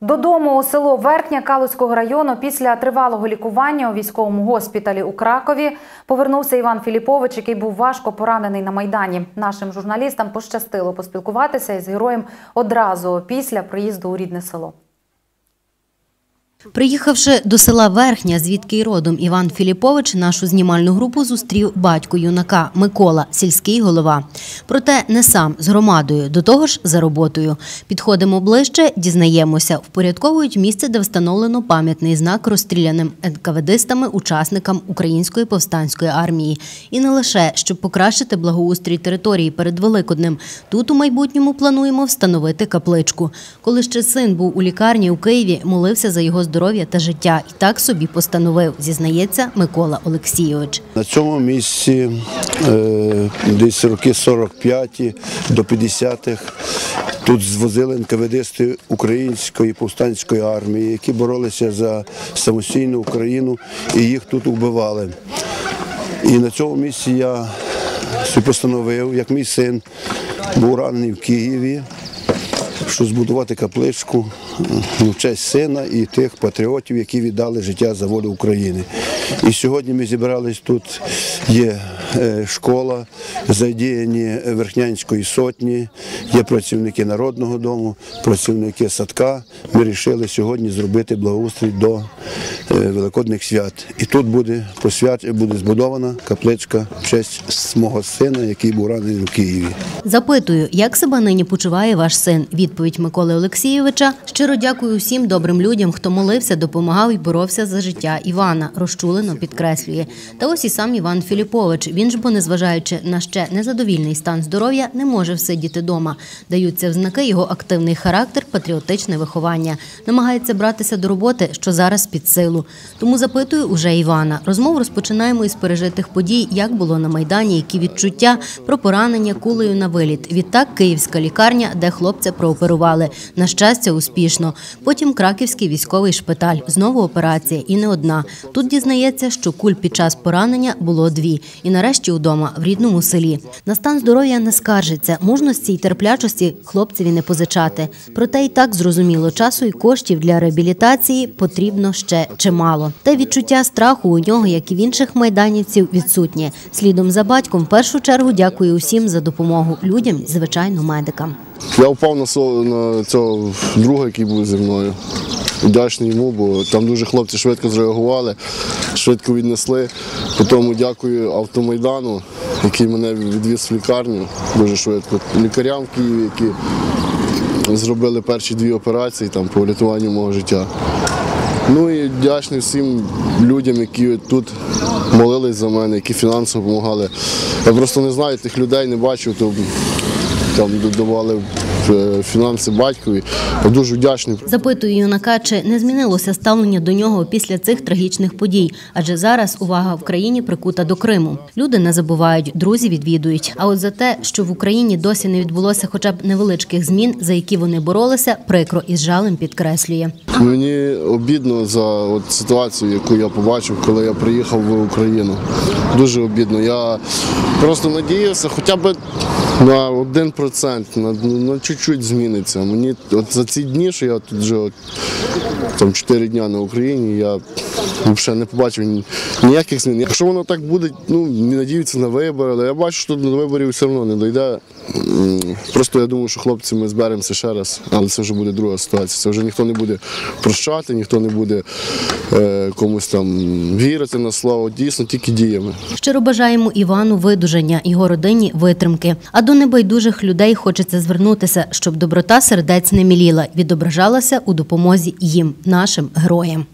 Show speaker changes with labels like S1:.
S1: Додому у село Верхня Калузького району після тривалого лікування у військовому госпіталі у Кракові повернувся Іван Філіпович, який був важко поранений на майдані. Нашим журналістам пощастило поспілкуватися із героєм одразу після приїзду у рідне село.
S2: Приїхавши до села Верхня, звідки й родом Іван Філіпович, нашу знімальну групу зустрів батько юнака Микола, сільський голова. Проте не сам з громадою, до того ж за роботою. Підходимо ближче, дізнаємося, впорядковують місце, де встановлено пам'ятний знак розстріляним НКВДистами учасникам Української повстанської армії. І не лише щоб покращити благоустрій території перед Великоднем. Тут у майбутньому плануємо встановити капличку. Коли ще син був у лікарні у Києві, молився за його здоров'я та життя, і так собі постановив, зізнається Микола Олексійович.
S3: На цьому місці е, десь роки 45 до 50-х тут звозили НКВДсти Української повстанської армії, які боролися за самостійну Україну і їх тут вбивали. І на цьому місці я постановив, як мій син був ранений в Києві, що збудувати капличку в честь сина і тих патріотів, які віддали життя за волю України. І сьогодні ми зібрались тут. Є школа, задіяні Верхнянської сотні, є працівники народного дому, працівники садка. Ми вирішили сьогодні зробити благоустрій до е, Великодних свят. І тут буде посвят, буде збудована капличка в честь мого сина, який був ранений в Києві.
S2: Запитую, як себе нині почуває ваш син? Відповідь Миколи Олексійовича. Щиро дякую усім добрим людям, хто молився, допомагав і боровся за життя Івана. Розчулено підкреслює. Та ось і сам Іван Філіпович. Він ж, бо незважаючи на ще незадовільний стан здоров'я, не може всидіти дома. Даються в знаки його активний характер, патріотичне виховання. Намагається братися до роботи, що зараз під силу. Тому запитую уже Івана. Розмову розпочинаємо із пережитих подій, як було на майдані, які відчуття про поранення кулею на виліт. Відтак київська лікарня, де хлопця прооперували. На щастя, успішно. Потім краківський військовий шпиталь. Знову операція, і не одна. Тут дізнається, що куль під час поранення було дві. І нарешті удома, в рідному селі. На стан здоров'я не скаржиться. Мужності й терплячості хлопцеві не позичати. Проте і так зрозуміло, часу і коштів для реабілітації потрібно ще чимало. Та відчуття страху у нього, як і в інших майданівців, відсутнє. Слідом за батьком, в першу чергу, дякую усім за допомогу людям, звичайно, медикам.
S4: Я впав на цього друга, який був зі мною. Вдячний йому, бо там дуже хлопці швидко зреагували, швидко віднесли. Потім дякую автомайдану, який мене відвіз в лікарню дуже швидко. Лікарям в Києві, які зробили перші дві операції там, по врятуванню мого життя. Ну і вдячний всім людям, які тут молились за мене, які фінансово допомагали. Я просто не знаю тих людей, не бачив, то там додавали фінанси батькові. Дуже вдячний.
S2: Запитую юнака, чи не змінилося ставлення до нього після цих трагічних подій, адже зараз увага в країні прикута до Криму. Люди не забувають, друзі відвідують. А от за те, що в Україні досі не відбулося хоча б невеличких змін, за які вони боролися, прикро із жалем підкреслює.
S4: Мені обідно за от ситуацію, яку я побачив, коли я приїхав в Україну. Дуже обідно. Я просто надіявся, хоча б на 1%, на, на чуть-чуть зміниться. Мені от за ці дні, що я тут вже там 4 дні на Україні, я взагалі не побачив ніяких змін. Якщо воно так буде, ну не надіються на вибори, але я бачу, що до виборів все одно не дійде. М, Просто я думаю, що хлопці ми зберемося ще раз, але це вже буде друга ситуація. Це вже ніхто не буде прощати, ніхто не буде е, комусь там вірити на слово. Дійсно, тільки діями.
S2: Щиро бажаємо Івану видужання, його родині витримки. А до небайдужих людей хочеться звернутися, щоб доброта сердець не міліла, відображалася у допомозі їм, нашим героям.